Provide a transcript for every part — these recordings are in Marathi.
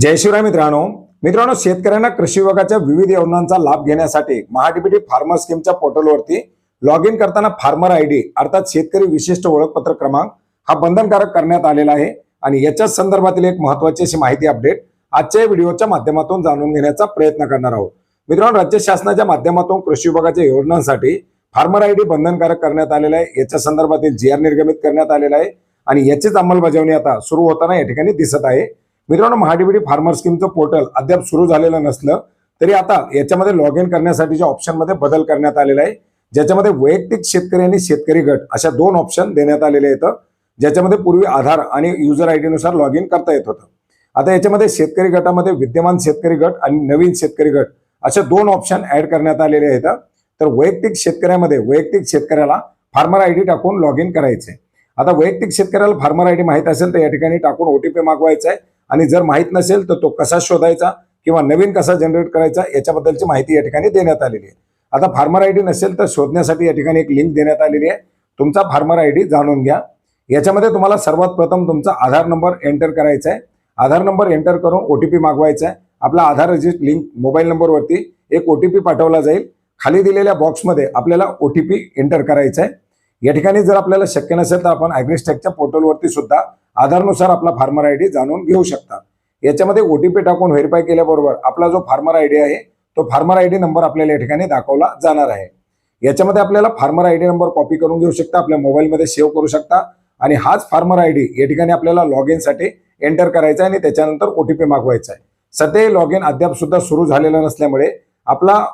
जय शिवराय मित्रांनो. मित्रांनो शेतकऱ्यांना कृषी विभागाच्या विविध योजनांचा लाभ घेण्यासाठी महाडीबीटी फार्मर स्कीमच्या पोर्टलवरती लॉग इन करताना फार्मर आय डी अर्थात शेतकरी विशिष्ट ओळखपत्र क्रमांक हा बंधनकारक करण्यात आलेला आहे. आणि याच्याच संदर्भातील एक महत्वाची अशी माहिती अपडेट आजच्या व्हिडिओच्या माध्यमातून जाणून घेण्याचा प्रयत्न करणार आहोत. मित्रांनो राज्य शासनाच्या माध्यमातून कृषी विभागाच्या योजनांसाठी फार्मर आय डी बंधनकारक करण्यात आलेला आहे. याच्या संदर्भातील जी आर निर्गमित करण्यात आलेला आहे. आणि याचीच अंमलबजावणी आता सुरू होताना या ठिकाणी दिसत आहे. मित्रांनो महाडीबीटी फार्मर स्कीमचं पोर्टल अद्याप सुरू झालेलं नसलं तरी आता याच्यामध्ये लॉग इन करण्यासाठीच्या ऑप्शनमध्ये बदल करण्यात आलेला आहे ज्याच्यामध्ये वैयक्तिक शेतकरी आणि शेतकरी गट अशा दोन ऑप्शन देण्यात आलेले आहेत. ज्याच्यामध्ये पूर्वी आधार आणि युजर आयनुसार लॉग इन करता येत होतं. आता याच्यामध्ये शेतकरी गटामध्ये विद्यमान शेतकरी गट आणि नवीन शेतकरी गट अशा दोन ऑप्शन ऍड करण्यात आलेले आहेत. तर वैयक्तिक शेतकऱ्यामध्ये वैयक्तिक शेतकऱ्याला फार्मर आय डी टाकून लॉग इन करायचे आता वैयक्तिक शेतकऱ्याला फार्मर आय डी माहीत असेल तर या ठिकाणी टाकून ओटीपी मागवायचा आहे. आणि जर माहीत नसेल तर तो कसा शोधायचा किंवा नवीन कसा जनरेट करायचा याच्याबद्दलची माहिती या ठिकाणी देण्यात आलेली आहे. आता फार्मर आय डी नसेल तर शोधण्यासाठी या ठिकाणी एक लिंक देण्यात आलेली आहे. तुमचा फार्मर आय डी जाणून घ्या. याच्यामध्ये तुम्हाला सर्वात प्रथम तुमचा आधार नंबर एंटर करायचा आहे. आधार नंबर एंटर करून ओ टी पी मागवायचा आहे. आपला आधार रजिस्ट लिंक मोबाईल नंबरवरती एक ओ टी पी पाठवला जाईल. खाली दिलेल्या बॉक्समध्ये आपल्याला ओ टी पी एंटर करायचा आहे. या ठिकाणी जर आपल्याला शक्य नसेल तर आपण ॲग्रिस्टॅकच्या पोर्टलवरती सुद्धा आधारनुसार आपला फार्मर आय डी जाणून घेऊ शकता याच्यामध्ये ओटीपी टाकून व्हेरीफाय केल्याबरोबर आपला जो फार्मर आय डी आहे तो फार्मर आय डी नंबर आपल्याला या ठिकाणी दाखवला जाणार आहे. याच्यामध्ये आपल्याला farmer I D number copy करून घेऊ शकता आपल्या मोबाईलमध्ये सेव्ह करू शकता आणि हाच फार्मर आय डी या ठिकाणी आपल्याला लॉग इनसाठी एंटर करायचा आहे आणि त्याच्यानंतर ओटीपी मागवायचा आहे. सध्या लॉग इन अद्याप सुद्धा सुरू झालेलं नसल्यामुळे आपला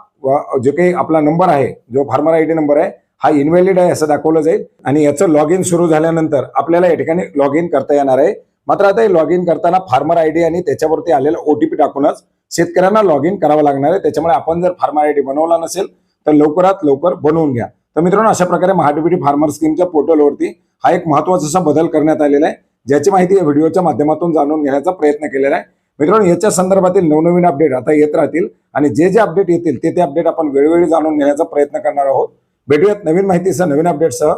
जो काही आपला नंबर आहे जो फार्मर आय डी नंबर आहे हा इनव्हॅलिड आहे असं दाखवलं जाईल. आणि याचं लॉग इन सुरू झाल्यानंतर आपल्याला या ठिकाणी लॉग इन करता येणार आहे. मात्र आता हे लॉग इन करताना फार्मर आयडी आणि त्याच्यावरती आलेला ओटीपी टाकूनच शेतकऱ्यांना लॉग इन करावं लागणार आहे. त्याच्यामुळे आपण जर फार्मर आयडी बनवला नसेल तर लवकरात लवकर बनवून घ्या. तर मित्रांनो अशा प्रकारे महाडीबीटी फार्मर स्कीमच्या पोर्टलवरती हा एक महत्त्वाचा असा बदल करण्यात आलेला आहे. ज्याची माहिती या व्हिडिओच्या माध्यमातून जाणून घेण्याचा प्रयत्न केलेला आहे. मित्रांनो याच्या संदर्भातील नवनवीन अपडेट आता येत राहतील. आणि जे जे अपडेट येतील ते ते अपडेट आपण वेळोवेळी जाणून घेण्याचा प्रयत्न करणार आहोत. भेटूयात नवीन माहितीसह नवीन अपडेटसह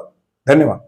धन्यवाद.